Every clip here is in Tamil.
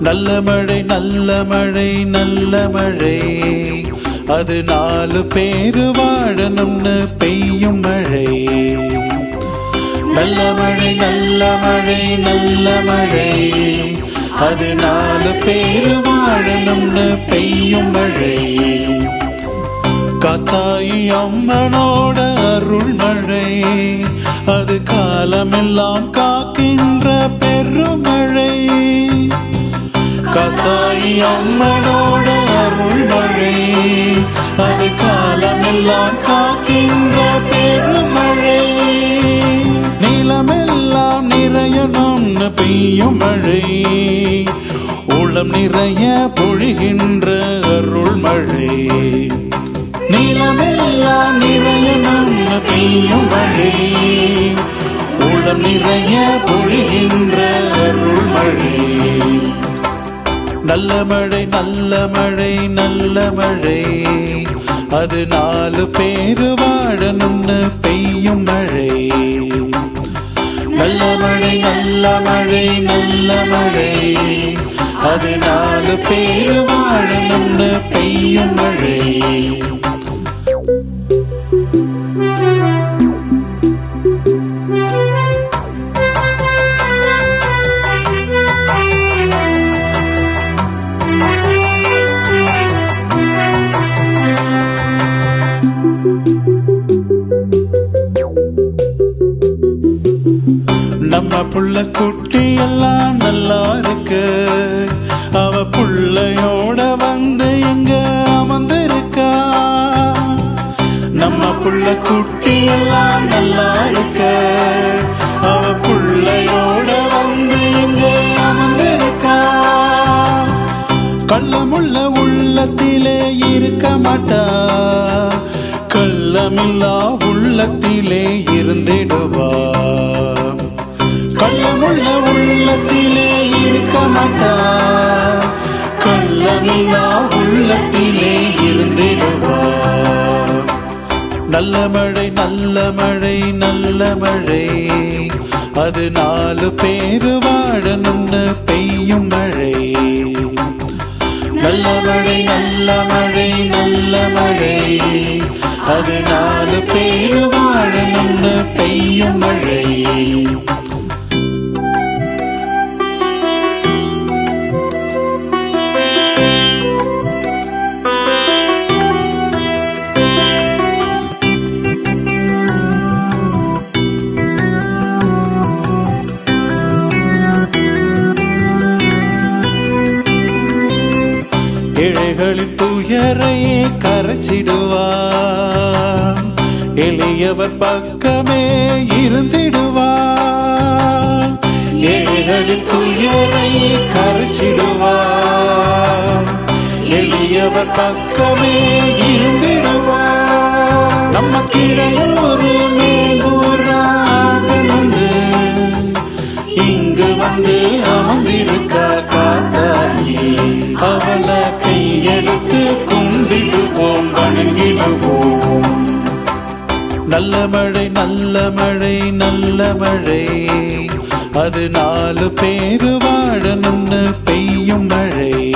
நல்ல மழை நல்ல மழை நல்ல மழை. அது நாலு பேரு வாழணும்னு பெய்யும் மழை. நல்ல மழை நல்ல மழை நல்ல மழை. அது நாலு பேரு வாழணும்னு பெய்யும் மழை. காத்தாயி அம்மனோட அருள் மழை. அது காலமெல்லாம் காக்கின்ற பெருமழை. தாயி அம்மனோட அருள் மழை. அது காலமெல்லாம் காக்கின்ற பெருமழை. நிலமெல்லாம் நிறையணும்னு பெய்யும் மழை. உளம் நிறைய பொழிகின்ற அருள் மழை. நிலமெல்லாம் நிறையணும் பெய்யும் மழை. உளம் நிறைய பொழிகின்ற அருள் மழை. நல்ல மழை நல்ல மழை நல்ல மழை. அது நாலு பேரு வாழணும்னு பெய்யும் மழை. நல்ல மழை நல்ல மழை நல்ல மழை. அது நாலு பேரு வாழணும்னு பெய்யும் மழை. நம்ம புள்ள குட்டி எல்லாம் நல்லா இருக்கு. அவ புள்ளையோட வந்து எங்க அமர்ந்திருக்கா. நம்ம புள்ள குட்டி எல்லாம் நல்லா இருக்கு. அவ புள்ளையோட வந்து எங்க அமர்ந்திருக்கா. கள்ளமுள்ள உள்ளத்திலே இருக்க மாட்டா. கள்ளமில்லா உள்ளத்திலே இருந்தே உள்ள உள்ளத்திலே இருக்க மாட்டா கள்ளமில்லா உள்ளத்திலே இருந்திடுவா நல்ல மழை நல்ல மழை நல்ல மழை. அது நாலு பேரு வாழணும்னு பெய்யும் மழை. நல்ல மழை நல்ல மழை நல்ல மழை. அது நாலு பேரு வாழணும்னு பெய்யும் மழை. உங்களின் துயரையே கரைச்சிடுவார் எளியவர் பக்கமே இருந்திடுவார் ஏழைகளின் துயரையே கரைச்சிடுவார் எளியவர் பக்கமே இருந்திடுவார் நம்ம கிடையோரு மேகூராகணுண்டு இங்கு வந்து அமர்ந்திருக்க காத்தாயே அவளை கையெடுத்து கும்பிடுவோம் வணங்கிடுவோம். நல்ல மழை நல்ல மழை நல்ல மழை. அது நாலு பேரு வாழணும்னு பெய்யும் மழை.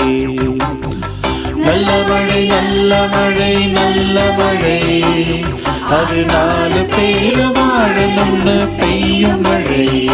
நல்ல மழை நல்ல மழை நல்ல மழை. அது நாலு பேரு வாழணும்னு பெய்யும் மழை.